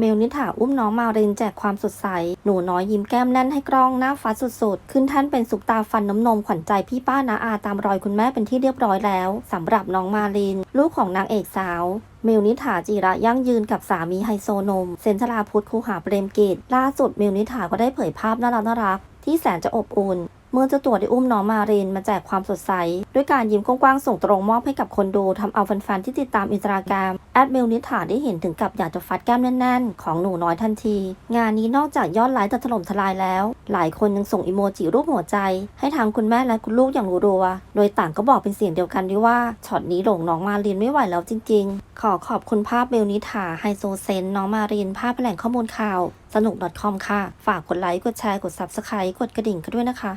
เมลนิถาอุ้มน้องมารินแจกความสดใส หนูน้อยยิ้มแก้มแน่นให้กล้องหน้าฟ้าสุดๆ ขึ้นท่านเป็นซุปตาฟันน้ำนมขวัญใจพี่ป้านาอาตามรอยคุณแม่เป็นที่เรียบร้อยแล้วสำหรับน้องมาริน ลูกของนางเอกสาวเมลนิถาจีระยั่งยืนกับสามีไฮโซนม เซนชลาพุทธคูหาเปรมกิจล่าสุดเมลนิถาก็ได้เผยภาพน่ารักน่ารักที่แสนจะอบอุ่น เมื่อเจ้าตัวได้อุ้มน้องมารินมาแจกความสดใส ด้วยการยิ้มกว้างๆส่งตรงมอบให้กับคนดูทำเอาแฟนๆที่ติดตามอินสตาแกรมแอดเมลนิถาได้เห็นถึงกับอยากจะฟัดแก้มแน่นๆ ของหนูน้อยทันที งานนี้นอกจากยอดไลค์จะถล่มทลายแล้ว หลายคนยังส่งอิโมจิรูปหัวใจ ให้ทางคุณแม่และคุณลูกอย่างรัวๆโดยต่างก็บอกเป็นเสียงเดียวกันด้วยว่าช็อตนี้หลงน้องมารินไม่ไหวแล้วจริง ๆ ขอขอบคุณภาพเบลนิถาไฮโซเซนน้องมารินภาพแหล่งข้อมูลข่าวสนุก .com ค่ะ ฝากกดไลค์ กดแชร์ กด Subscribe กดกระดิ่งกันด้วยนะคะ